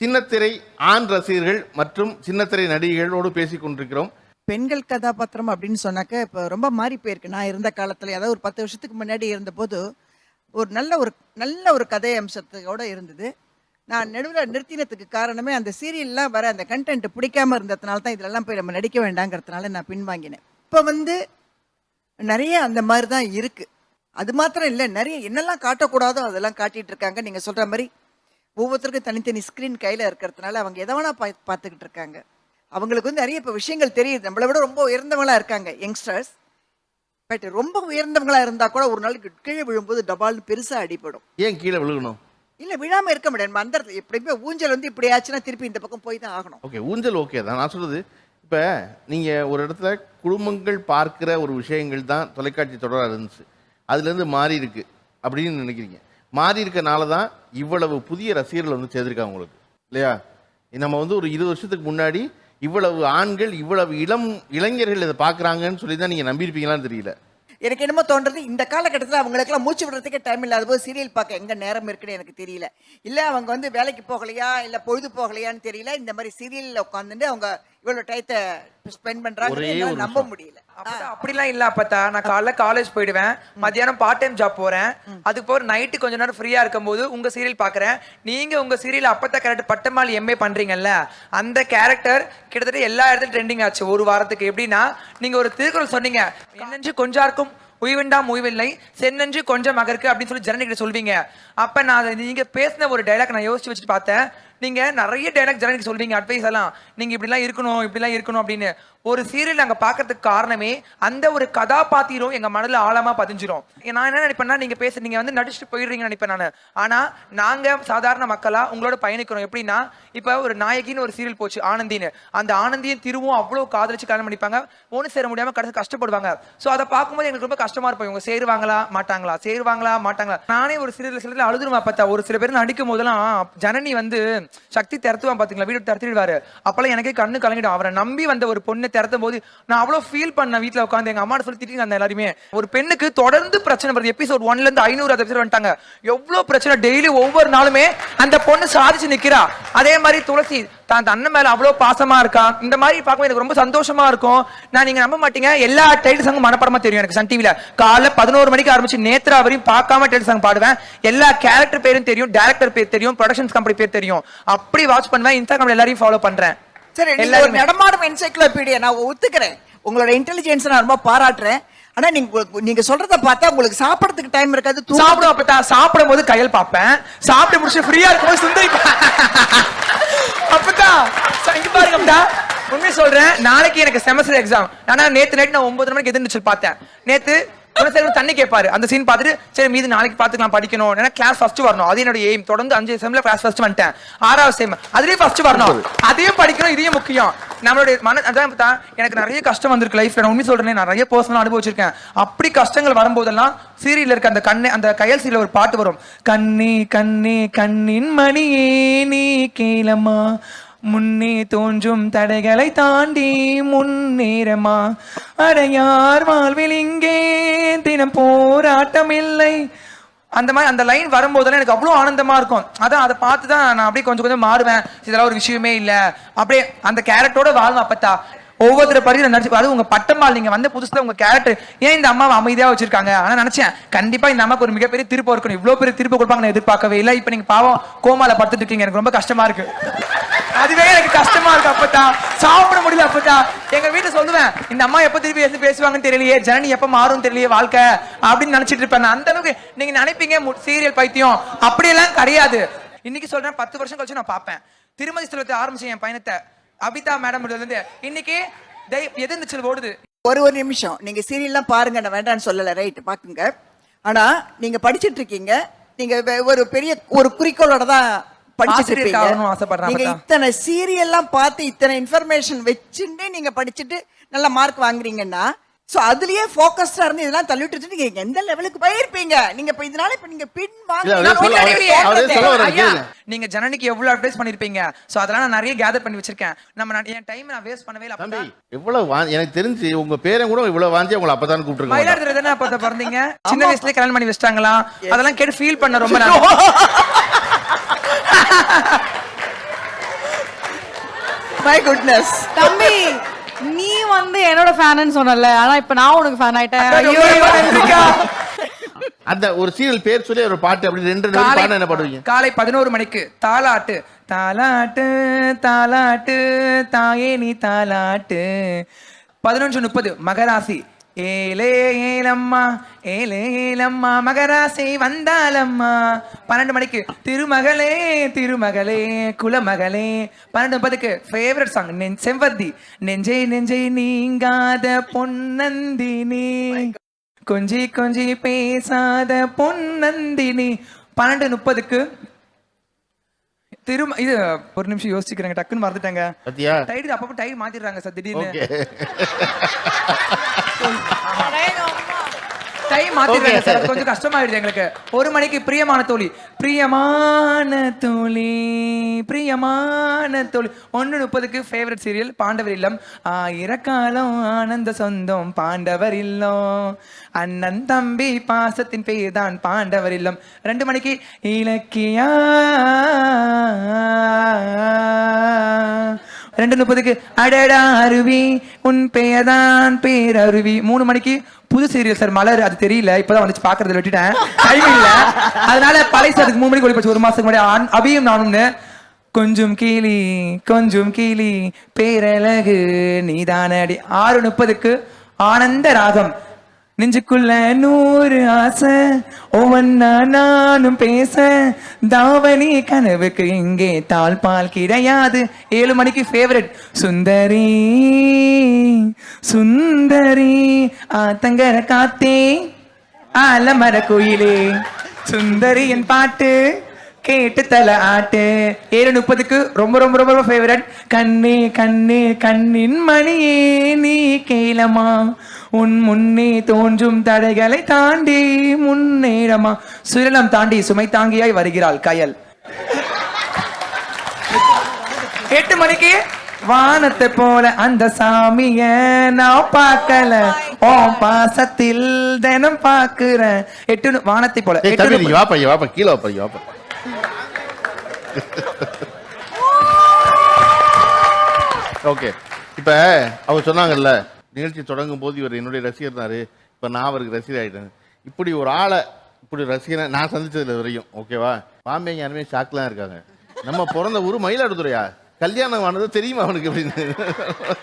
சின்னத்திரை ஆண் ரசிகர்கள் மற்றும் சின்னத்திரை நடிகைகளோடு பேசிக் கொண்டிருக்கிறோம். பெண்கள் கதாபாத்திரம் அப்படின்னு சொன்னாக்க இப்போ ரொம்ப மாறி போயிருக்கு. நான் இருந்த காலத்தில் அதாவது ஒரு பத்து வருஷத்துக்கு முன்னாடி இருந்தபோது ஒரு நல்ல ஒரு நல்ல ஒரு கதை அம்சத்தோட இருந்தது. நான் நடுவில் நிறுத்தினதுக்கு காரணமே அந்த சீரியல்லாம் வர அந்த கண்டென்ட் பிடிக்காம இருந்ததுனால தான் இதெல்லாம் போய் நம்ம நடிக்க வேண்டாங்கிறதுனால நான் பின்வாங்கினேன். இப்போ வந்து நிறைய அந்த மாதிரி தான் இருக்குது அது மாத்திரம் இல்லை நிறைய என்னெல்லாம் காட்டக்கூடாதோ அதெல்லாம் காட்டிகிட்டு இருக்காங்க. நீங்கள் சொல்கிற மாதிரி ஒவ்வொருத்தருக்கும் தனித்தனி ஸ்க்ரீன் கையில இருக்கிறதுனால அவங்க எதை வேணா பா பார்த்துக்கிட்டு இருக்காங்க. அவங்களுக்கு வந்து நிறைய இப்போ விஷயங்கள் தெரியுது. நம்மளை விட ரொம்ப உயர்ந்தவங்களா இருக்காங்க யங்ஸ்டர்ஸ் பட் ரொம்ப உயர்ந்தவங்களா இருந்தா கூட ஒரு நாளைக்கு கீழே விழும்போது டபால்னு பெருசா அடிபடும். ஏன் கீழே விழுகணும்? இல்ல விழாம இருக்க முடியாது. நம்ம அந்த இடத்துல எப்படியுமே ஊஞ்சல் வந்து இப்படி ஆச்சுன்னா திருப்பி இந்த பக்கம் போய் தான் ஆகணும். ஓகே ஊஞ்சல் ஓகே தான். நான் சொல்றது இப்போ நீங்கள் ஒரு இடத்துல குடும்பங்கள் பார்க்கிற ஒரு விஷயங்கள் தான் தொலைக்காட்சி தொடராக இருந்துச்சு. அதுலேருந்து மாறி இருக்கு. அப்படின்னு நினைக்கிறீங்க. மாறி இருக்கனால தான் இவ்வளவு புதிய ரசிகர்கள் வந்து சேர்ந்திருக்காங்க உங்களுக்கு. இல்லையா? நம்ம வந்து ஒரு இருபது வருஷத்துக்கு முன்னாடி இவ்வளவு ஆண்கள் இவ்வளவு இளம் இளைஞர்கள் இதை பார்க்குறாங்கன்னு சொல்லி தான் நீங்கள் நம்பியிருப்பீங்களான்னு தெரியல. எனக்கு என்னமோ தோன்றது இந்த காலகட்டத்தில் அவங்களுக்குலாம் மூச்சு விடுறதுக்கே டைம் இல்லாத போது சீரியல் பார்க்க எங்கே நேரம் இருக்குன்னு எனக்கு தெரியல. இல்லை அவங்க வந்து வேலைக்கு போகலையா இல்லை பொழுது போகலையான்னு தெரியல. இந்த மாதிரி சீரியலில் உட்காந்துட்டு அவங்க இவ்வளோ டயத்தை ஸ்பெண்ட் பண்றாங்க நம்ப. முடியல. அப்படிலாம் இல்ல அப்பத்தா. நான் காலைல காலேஜ் போயிடுவேன். மத்தியானம் பார்ட் டைம் ஜாப் போறேன். அதுக்கு போற நைட்டு கொஞ்ச நேரம் ஃப்ரீயா இருக்கும்போது உங்க சீரியல் பாக்குறேன். நீங்க உங்க சீரியல் அப்பத்தா கேரக்டர் பட்டமால் எம்ஏ பண்றீங்கல்ல அந்த கேரக்டர் கிட்டத்தட்ட எல்லா இடத்துலயும் ட்ரெண்டிங் ஆச்சு. ஒரு வாரத்துக்கு எப்படின்னா நீங்க ஒரு திருக்குறள் சொன்னீங்க. என்னென்று கொஞ்சாருக்கும் உய்வெண்டாம் உய்வில்லை சென்னன்று கொஞ்சம் மகருக்கு அப்படின்னு சொல்லி ஜனனிகிட்ட சொல்வீங்க. அப்ப நான் நீங்க பேசின ஒரு டைலாக் நான் யோசிச்சு வச்சுட்டு பார்த்தேன். நீங்கள் நிறைய டைலாக் ஜனனிக்கு சொல்கிறீங்க அட்வைஸ் எல்லாம். நீங்கள் இப்படிலாம் இருக்கணும் இப்படிலாம் இருக்கணும் அப்படின்னு. ஒரு சீரியல் நாங்கள் பார்க்கறதுக்கு காரணமே அந்த ஒரு கதாபாத்திரம் எங்க மனதில் ஆழமா பதிஞ்சிரும். நான் என்ன நினைப்பேன்னா நீங்க பேச நீங்க வந்து நடிச்சுட்டு போயிடுறீங்கன்னு நினைப்பேன் நான். ஆனா நாங்க சாதாரண மக்களா உங்களோட பயணிக்கிறோம். எப்படின்னா இப்ப ஒரு நாயகின்னு ஒரு சீரியல் போச்சு ஆனந்தின்னு. அந்த ஆனந்தியும் திருவும் அவ்வளோ காதலிச்சு கல்யாணம் பண்ணிப்பாங்க. ஒன்று சேர முடியாம கடைசி கஷ்டப்படுவாங்க. ஸோ அதை பார்க்கும்போது எங்களுக்கு ரொம்ப கஷ்டமா இருக்கும். இவங்க சேருவாங்களா மாட்டாங்களா? சேருவாங்களா மாட்டாங்களா? நானே ஒரு சீரியல் சில அழுதுருமா பார்த்தா. ஒரு சில பேர் நடிக்கும் போதெல்லாம் ஜனனி வந்து சக்தி திறத்துவான் பாத்தீங்களா? வீடு திறத்திடுவாரு அப்பெல்லாம் எனக்கே கண்ணு கலங்கிடும். அவரை நம்பி வந்த ஒரு பொண்ணு திறத்தும் போது நான் அவ்வளோ ஃபீல் பண்ணேன் வீட்டில் உட்காந்து எங்கள் அம்மா சொல்லி திட்டிங்க அந்த எல்லாருமே. ஒரு பெண்ணுக்கு தொடர்ந்து பிரச்சனை வருது. எபிசோட் ஒன்லேருந்து ஐநூறு எபிசோட் வந்துட்டாங்க. எவ்வளோ பிரச்சனை? டெய்லி ஒவ்வொரு நாளுமே அந்த பொண்ணு சாதிச்சு நிற்கிறா அதே மாதிரி துளசி தான் அண்ணன் மேல அவ்வளோ பாசமா இருக்கான் இந்த மாதிரி பார்க்கும்போது எனக்கு ரொம்ப சந்தோஷமா இருக்கும். நான் நீங்க நம்ப மாட்டீங்க. எல்லா டைட்டில் சாங்கும் மனப்படமா தெரியும் எனக்கு சன் டிவில காலைல பதினோரு மணிக்கு ஆரம்பிச்சு நேத்ரா வரையும் பார்க்காம டைட்டில் சாங் பாடுவேன். எல்லா கேரக்டர் பேரும் தெரியும் டேரக்டர் பேர் தெரியும் ப்ரொடக்ஷன்ஸ் கம்பெனி பேர் தெரியும். அப்படி வாட்ச் பண்ணுவேன். இன்ஸ்டாகிராம் எல்லாரையும் ஃபாலோ பண்றேன். சரி நீங்க ஒரு. நடமாடும் என்சைக்ளோபீடியா நான் ஒத்துக்கிறேன். உங்களோட இன்டெலிஜென்ஸ் நான் ரொம்ப பாராட்டுறேன். ஆனா நீங்க நீங்க சொல்றத பார்த்தா உங்களுக்கு சாப்பிடறதுக்கு டைம் இருக்காது சாப்பிடும் அப்பதான் சாப்பிடும் போது கையல் பார்ப்பேன். சாப்பிட்டு முடிச்சு ஃப்ரீயா இருக்கும்போது சுந்தரி அப்பதான். ச- இங்க பாருங்க அப்பதா உண்மையை சொல்றேன். நாளைக்கு எனக்கு செமஸ்டர் எக்ஸாம் ஆனா நேத்து நைட் நான் ஒன்பது மணிக்கு எதிர்ந்துச்சு பார்த்தேன். நேத்து குணசேகர் தண்ணி கேட்பாரு. அந்த சீன் பார்த்துட்டு சரி மீது நாளைக்கு பார்த்துக்கலாம் படிக்கணும். ஏன்னா கிளாஸ் ஃபர்ஸ்ட் வரணும். அது என்னோட எய்ம் தொடர்ந்து அஞ்சு செம்ல கிளாஸ் ஃபர்ஸ்ட் வந்துட்டேன். ஆறாவது செம் அதுலயும் ஃபர்ஸ்ட் வரணும். அதையும் படிக்கணும் இதையும் முக்கியம். நம்மளுடைய மன அதான் பார்த்தா எனக்கு நிறைய கஷ்டம் வந்திருக்கு லைஃப்ல நான் உண்மை சொல்றேன் நிறைய பர்சனல் அனுபவிச்சிருக்கேன் அப்படி கஷ்டங்கள் வரும்போதெல்லாம் சீரியல்ல இருக்க அந்த கண்ணு அந்த கையல் சீரியல் ஒரு பாட்டு வரும். கண்ணி கண்ணி கண்ணின் மணியே நீ கேளம்மா. முன்னே தோன்றும் தடைகளை தாண்டி முன்னேறமா? அடையார் வாழ்வில் இங்கே தினம் போராட்டம் இல்லை. அந்த மாதிரி அந்த லைன் வரும்போதெல்லாம் எனக்கு அவ்வளோ ஆனந்தமா இருக்கும். அதான் அதை பார்த்து தான் நான் அப்படியே கொஞ்சம் கொஞ்சம் மாறுவேன். இதெல்லாம் ஒரு விஷயமே இல்லை. அப்படியே அந்த கேரக்டரோட வாழ்வேன் அப்பத்தா. ஒவ்வொருத்தர் பரிசு நடிச்சு அது உங்க பட்டம்மாள் நீங்க வந்த புதுசுல உங்க கேரக்டர் ஏன் இந்த அம்மாவை அமைதியா வச்சிருக்காங்க? ஆனா நினைச்சேன் கண்டிப்பா இந்த அம்மாக்கு ஒரு மிகப்பெரிய திருப்பம் இருக்கணும். இவ்வளவு பெரிய திருப்பம் கொடுப்பாங்க நான் எதிர்பார்க்கவே இல்லை. இப்ப நீங்க பாவம் கோமால படுத்துட்டு இருக்கீங்க. எனக்கு ரொம்ப கஷ்டமா இருக்கு. அதுவே எனக்கு கஷ்டமா இருக்கு அப்பதான் சாப்பிட முடியல அப்பதான் எங்க வீட்டுல சொல்லுவேன் இந்த அம்மா எப்ப திருப்பி எது பேசுவாங்கன்னு தெரியலையே. ஜனனி எப்ப மாறும் தெரியலையே வாழ்க்கை அப்படின்னு நினைச்சிட்டு இருப்பேன் நான். அந்த அளவுக்கு நீங்க நினைப்பீங்க சீரியல் பைத்தியம். அப்படியெல்லாம் கிடையாது. இன்னைக்கு சொல்றேன் பத்து வருஷம் கழிச்சு நான் பார்ப்பேன். திருமதி செல்வத்தை ஆரம்பிச்சேன் என் பயணத்தை அபிதா மேடம் இருந்து இன்னைக்கு தை- எதிர்நீச்சல் ஓடுது? ஒரு ஒரு நிமிஷம். நீங்க சீரியல்லாம் பாருங்க நான் வேண்டாம்னு சொல்லல. ரைட் பாக்குங்க ஆனா நீங்க படிச்சிட்டு இருக்கீங்க. நீங்க ஒரு பெரிய ஒரு குறிக்கோளோட தான் படிச்சிட்டு நீங்க. இத்தனை சீரியல்லாம் பார்த்து இத்தனை இன்ஃபர்மேஷன் வச்சுட்டு நீங்க படிச்சுட்டு நல்ல மார்க் வாங்குறீங்கன்னா சோ அதுலயே ஃபோக்கஸ்டா இருந்து இதெல்லாம் தள்ளிட்டு வச்சுட்டு நீங்க எந்த லெவலுக்கு போயிருப்பீங்க? நீங்க இப்ப இதனால இப்ப நீங்க பின் வாங்க. நீங்க ஜனனிக்கு எவ்வளவு அட்வைஸ் பண்ணிருப்பீங்க? சோ அதெல்லாம் நான் நிறைய கேதர் பண்ணி வச்சிருக்கேன். நம்ம நான் என் டைம் நான் வேஸ்ட் பண்ணவே இல்லை. எவ்வளவு எனக்கு தெரிஞ்சு உங்க பேரை கூட இவ்வளவு வாஞ்சி உங்களை அப்பதான் கூப்பிட்டுருக்கோம் மயிலாடுதுறை தானே அப்ப பிறந்தீங்க? சின்ன வயசுலயே கல்யாணம் பண்ணி வச்சிட்டாங்களா? அதெல்லாம் கேட்டு ஃபீல் பண்ண ரொம்ப மை குட்னஸ் தம்பி நீ வந்து என்னோட ஃபேன்னு சொன்னல ஆனா இப்ப நான் உனக்கு ஃபேன் ஆயிட்டேன். ஐயோ. அந்த ஒரு சீரியல் பேர் சொல்லி ஒரு பாட்டு அப்படி ரெண்டு காலை பாடம் என்ன பாடுவீங்க? காலை பதினோரு மணிக்கு. தாலாட்டு தாலாட்டு தாலாட்டு தாயே நீ தாலாட்டு பதினொன்று முப்பது. மகராசி. ஏலே ஏலம்மா ஏலே ஏலம்மா மகராசி வந்தாலம்மா. பன்னெண்டு மணிக்கு திருமகளே திருமகளே குலமகளே. பன்னெண்டு முப்பதுக்கு ஃபேவரட் சாங் நெஞ் செவ்வந்தி. நெஞ்சை நெஞ்சை நீங்காத பொன்னந்தினி கொஞ்சி கொஞ்சி பேசாத பொன்னந்தினி பன்னெண்டு முப்பதுக்கு திரும்ப இது ஒரு நிமிஷம் யோசிச்சுக்கிறேங்க டக்குன்னு மறந்துட்டேங்க. டைடு அப்பப்போ டைடு மாத்திடுறாங்க சார் திடீர்னு. மாத்திடுறாங்க சார். அது கொஞ்சம் கஷ்டமாயிடுது எங்களுக்கு. ஒரு மணிக்கு பிரியமான தோழி. பிரியமான தோழி பிரியமான தோழி. ஒன்று முப்பதுக்கு ஃபேவரட் சீரியல் பாண்டவர் இல்லம். ஆயிரக்காலம் ஆனந்த சொந்தம் பாண்டவர் இல்லம். அண்ணன் தம்பி பாசத்தின் பேர் தான் பாண்டவர் இல்லம். ரெண்டு மணிக்கு இலக்கியா? ரெண்டு முப்பதுக்கு அடடா அருவி உன் பெயர்தான் பேரருவி. மூணு மணிக்கு புது சீரியல் சார் மலர் அது தெரியல இப்பதான் வந்துச்சு பாக்குறது விட்டுட்டேன். டைம் இல்ல. அதனால பழைய அதுக்கு மூணு மணிக்கு ஒளிப்பச்சு ஒரு மாசத்துக்கு முன்னாடி ஆண்- அபியும் நானும்னு கொஞ்சம் கீழி கொஞ்சம் கீழி பேரழகு நீதானடி. ஆறு முப்பதுக்கு ஆனந்த ராகம். நெஞ்சுக்குள்ள நூறு ஆசை. ஒவ்வொன்னா நானும் பேச. தாவணி கனவுக்கு இங்கே தாழ்பால் கிடையாது. ஏழு மணிக்கு ஃபேவரட் சுந்தரி சுந்தரி ஆத்தங்கர காத்தே. ஆலமர கோயிலே. சுந்தரி என் பாட்டு. கேட்டு தல ஆட்டு. ஏழு முப்பதுக்கு ரொம்ப ரொம்ப ரொம்ப ரொம்ப ஃபேவரட் கண்ணே கண்ணே கண்ணின் மணியே நீ கேளமா. உன் முன்னே தோன்றும் தடைகளை தாண்டி முன்னேறமா. சுயலம் தாண்டி சுமை தாங்கியாய் வருகிறாள் கயல். எட்டு மணிக்கு வானத்தை போல அந்த சாமிய நான் பார்க்கல. ஓ பாசத்தில் தினம் பாக்குறேன் எட்டு வானத்தை போல. எட்டு கீழே ஓகே இப்ப அவர் சொன்னாங்கல்ல நிகழ்ச்சி தொடங்கும் போது இவர் என்னுடைய ரசிகர் தாரு இப்ப நான் அவருக்கு ரசிகர் ஆயிட்டேன். இப்படி ஒரு ஆளை இப்படி ரசிகனை நான் சந்திச்சதுல வரையும் ஓகேவா பாம்பே யாருமே ஷாக்லாம் இருக்காங்க. நம்ம பிறந்த ஊர் மயிலாடுதுறையா? கல்யாணம் ஆனது தெரியுமா அவனுக்கு அப்படின்னு?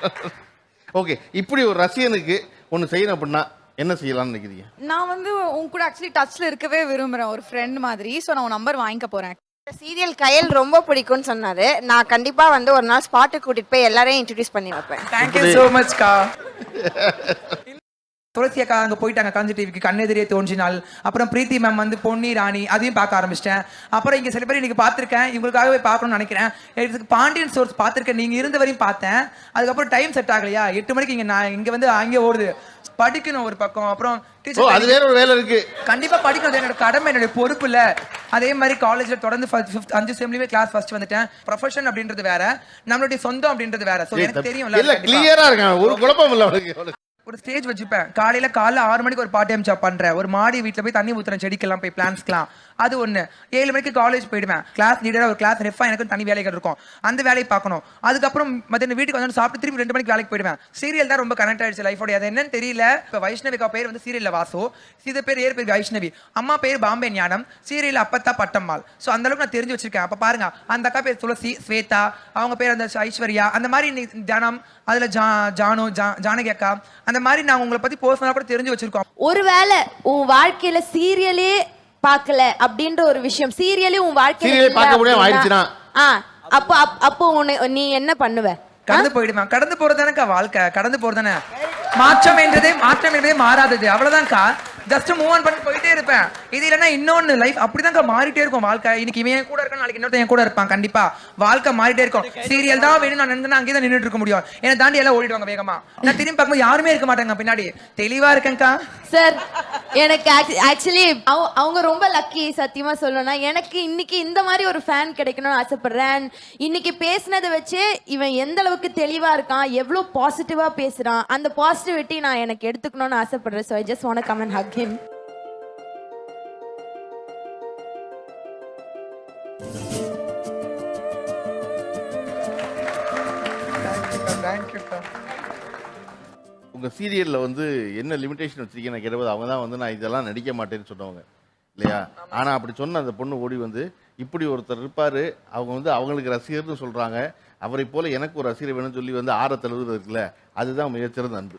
ஓகே இப்படி ஒரு ரசிகனுக்கு ஒன்று செய்யணும் அப்படின்னா என்ன செய்யலாம்னு நினைக்கிறீங்க? நான் வந்து உன் கூட ஆக்சுவலி டச்ல இருக்கவே விரும்புறேன். ஒரு ஃப்ரெண்ட் மாதிரி. சோ நான் உன் நம்பர் வாங்கிக்க போறேன். சீரியல் கயல் ரொம்ப பிடிக்கும்னு சொன்னாரு. நான் கண்டிப்பா வந்து ஒரு நாள் ஸ்பாட்டுக்கு கூட்டிட்டு போய் எல்லாரையும் இன்ட்ரடியூஸ் பண்ணி வைப்பேன். தேங்க்யூ சோ மச் கா துளசி அக்கா அங்கே போயிட்டாங்க காஞ்சி டிவிக்கு. கண்ணெதிரே தோன்றினால் அப்புறம் பிரீத்தி மேம் வந்து பொன்னி ராணி அதையும் பார்க்க ஆரம்பிச்சிட்டேன். அப்புறம் இங்கே சில பேர் இன்றைக்கி பார்த்துருக்கேன். இவங்களுக்காகவே பார்க்கணும்னு நினைக்கிறேன். இதுக்கு பாண்டியன் சோர்ஸ் பார்த்துருக்கேன். நீங்கள் இருந்த வரையும் பார்த்தேன். அதுக்கப்புறம் டைம் செட் ஆகலையா? எட்டு மணிக்கு இங்கே நான் இங்கே வந்து அங்கே ஓடுது. படிக்கணும் ஒரு பக்கம். அப்புறம் டீச்சர் அது வேற ஒரு வேலை இருக்கு. கண்டிப்பா படிக்கணும் அது என்னோட கடமை என்னோட பொறுப்பு இல்ல. அதே மாதிரி காலேஜ்ல தொடர்ந்து ஃபிஃப்த் அஞ்சு செம்லயுமே கிளாஸ் ஃபர்ஸ்ட் வந்துட்டேன். ப்ரொஃபஷன் அப்படின்றது வேற. நம்மளுடைய சொந்தம் அப்படின்றது வேற. சோ எனக்கு தெரியும்ல இல்ல. கிளியரா இருக்கான். ஒரு குழப்பம் இல்ல அவனுக்கு ஒரு ஸ்டேஜ் வச்சுப்பேன். காலையில காலைல ஆறு மணிக்கு ஒரு பார்ட் டைம் ஜாப் பண்றேன். ஒரு மாடி வீட்ல போய் தண்ணி ஊத்துறேன் செடிக்கெல்லாம் போய் பிளான்ஸ்க்கலாம் அது ஒன்று ஏழு மணிக்கு காலேஜ் போயிடுவேன். கிளாஸ் லீடராக ஒரு கிளாஸ் ரெஃபாக எனக்கு தனி வேலைகள் இருக்கும். அந்த வேலையை பார்க்கணும். அதுக்கப்புறம் மத்தியான வீட்டுக்கு வந்து சாப்பிட்டு திருப்பி ரெண்டு மணிக்கு வேலைக்கு போயிடுவேன். சீரியல் தான் ரொம்ப கனெக்ட் ஆயிடுச்சு லைஃபோட அது என்னன்னு தெரியல. இப்போ வைஷ்ணவிக்கா பேர் வந்து சீரியலில் வாசு. இது பேர் ஏர் பேர் வைஷ்ணவி. அம்மா பேர் பாம்பே ஞானம். சீரியல் அப்பத்தா பட்டம்மாள். ஸோ அந்த அளவுக்கு நான் தெரிஞ்சு வச்சிருக்கேன். அப்போ பாருங்க. அந்த அக்கா பேர் துளசி ஸ்வேதா. அவங்க பேர் அந்த ஐஸ்வர்யா. அந்த மாதிரி நீ தனம் அதுல ஜா ஜானு ஜா ஜானகி அக்கா. அந்த மாதிரி நான் உங்களை பத்தி பர்சனலா கூட தெரிஞ்சு வச்சிருக்கோம். ஒருவேளை உன் வாழ்க்கையில சீரியலே பார்க்கல அப்படின்ற ஒரு விஷயம். சீரியலே உன் வாழ்க்கையில பார்க்க முடியாம அப்படின்னா- ஆயிடுச்சுன்னா? ஆ அப்போ அப்- அப்போ உன்னை நீ என்ன பண்ணுவ? கடந்து போயிடுவேன் கடந்து போறதுதானக்கா வாழ்க்கை? கடந்து போறதுதானே? மாற்றம் என்றதே மாற்றம் என்றதே மாறாதது. அவ்வளவுதான்க்கா. ஜஸ்ட் மூவ் ஆன் பண்ணி போயிட்டே இருப்பேன். இது இல்லைன்னா இன்னொன்னு லைஃப் அப்படிதான்க்கா மாறிட்டே இருக்கும் வாழ்க்கை. இன்னைக்கு இவன் கூட இருக்கான் நாளைக்கு இன்னொருத்தன் என் கூட இருப்பான். கண்டிப்பா வாழ்க்கை மாறிட்டே இருக்கும். சீரியல் தான் வேணும் நான் நினைந்து நான் அங்கே தான் நின்றுட்டு இருக்க முடியும். என்னை தாண்டி எல்லாம் ஓடிடுவாங்க வேகமா. நான் திரும்பி பார்க்கும்போது யாருமே இருக்க மாட்டாங்க பின்னாடி. தெளிவா இருக்கேன்க்கா. சார் எனக்கு ஆக்சுவலி அவங்க ரொம்ப லக்கி சத்தியமா சொல்லணும்னா எனக்கு இன்னைக்கு இந்த மாதிரி ஒரு ஃபேன் கிடைக்கணும்னு ஆசைப்படுறேன். இன்னைக்கு பேசினதை வச்சு இவன் எந்த அளவுக்கு தெளிவா இருக்கான் எவ்வளவு பாசிட்டிவா பேசுறான் அந்த பாசிட்டிவிட்டி நான் எனக்கு எடுத்துக்கணும்னு ஆசைப்படுறேன். So I just want come and hug தேங்க்யூக்கா உங்கள் சீரியலில் வந்து என்ன லிமிடேஷன் வச்சிருக்கீங்கன்னு கேட்டபோது அவங்க தான் வந்து நான் இதெல்லாம் நடிக்க மாட்டேன்னு சொன்னவங்க. இல்லையா? ஆனால் அப்படி சொன்ன அந்த பொண்ணு ஓடி வந்து இப்படி ஒருத்தர் இருப்பார். அவங்க வந்து அவங்களுக்கு ரசிகர்னு சொல்கிறாங்க அவரை போல எனக்கு ஒரு ரசிகர் வேணும்னு சொல்லி வந்து ஆற தழுவுறது இருக்குல்ல அதுதான் மிகச்சிறந்த அன்பு.